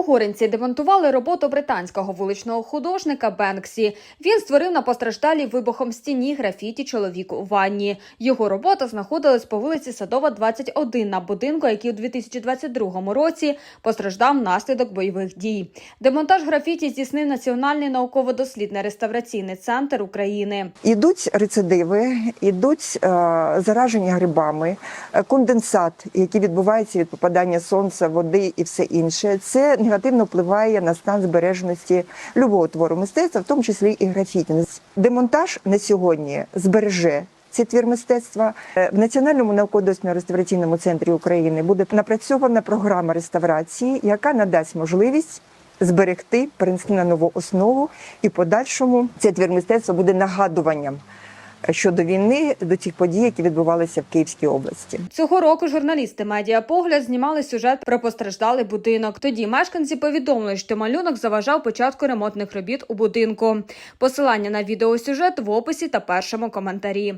У Горинці демонтували роботу британського вуличного художника Бенксі. Він створив на постраждалій вибухом стіні графіті чоловік у ванні. Його робота знаходилась по вулиці Садова, 21 на будинку, який у 2022 році постраждав внаслідок бойових дій. Демонтаж графіті здійснив Національний науково-дослідний реставраційний центр України. Ідуть рецидиви, ідуть е, зараження грибами, е, конденсат, який відбувається від попадання сонця, води і все інше. Це негативно впливає на стан збереженості любого твору мистецтва, в тому числі і графіті. Демонтаж на сьогодні збереже. Цей твір мистецтва Е, в Національному науково-дослідно реставраційному центрі України буде напрацьована програма реставрації, яка надасть можливість зберегти, перенести на нову основу, і подальшому цей твір мистецтва буде нагадуванням щодо війни до тих подій, які відбувалися в Київській області. Цього року журналісти Медіапогляд знімали сюжет про постраждалий будинок. Тоді мешканці повідомили, що малюнок заважав початку ремонтних робіт у будинку. Посилання на відеосюжет в описі та першому коментарі.